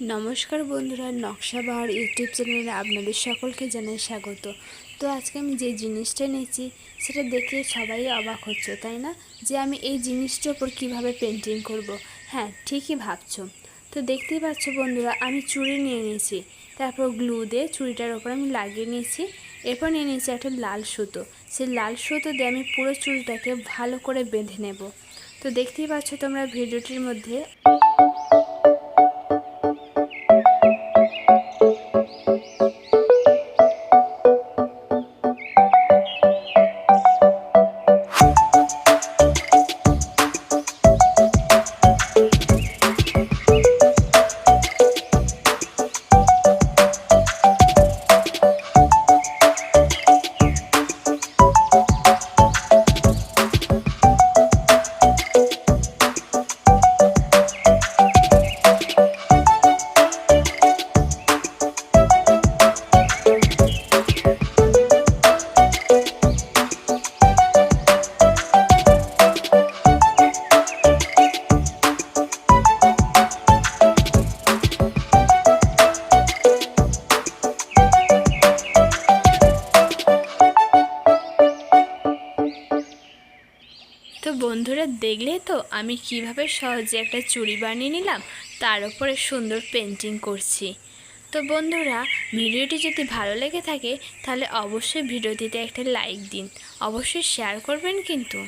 নমস্কার বন্ধুরা, নকশা বাহার ইউটিউব চ্যানেলে আপনাদের সকলকে জানাই স্বাগত। তো আজকে আমি যে জিনিসটা নিয়েছি সেটা দেখে সবাই অবাক হচ্ছে, তাই না? যে আমি এই জিনিসটার ওপর কীভাবে পেন্টিং করব। হ্যাঁ ঠিকই ভাবছ। তো দেখতেই পাচ্ছ বন্ধুরা, আমি চুড়ি নিয়ে নিয়েছি তারপর গ্লু দিয়ে চুড়িটার ওপর আমি লাগিয়ে নিয়েছি। এরপর নিয়ে নিয়েছি একটা লাল সুতো। সেই লাল সুতো দিয়ে আমি পুরো চুড়িটাকে ভালো করে বেঁধে নেব। তো দেখতেই পাচ্ছ তোমরা ভিডিওটির মধ্যে তো বন্ধুরা দেখলে তো আমি কীভাবে সহজে একটা চুড়ি বানিয়ে নিলাম, তার উপরে সুন্দর পেন্টিং করছি। তো বন্ধুরা, ভিডিওটি যদি ভালো লেগে থাকে, তাহলে অবশ্যই ভিডিওটিতে একটা লাইক দিন। অবশ্যই শেয়ার করবেন কিন্তু।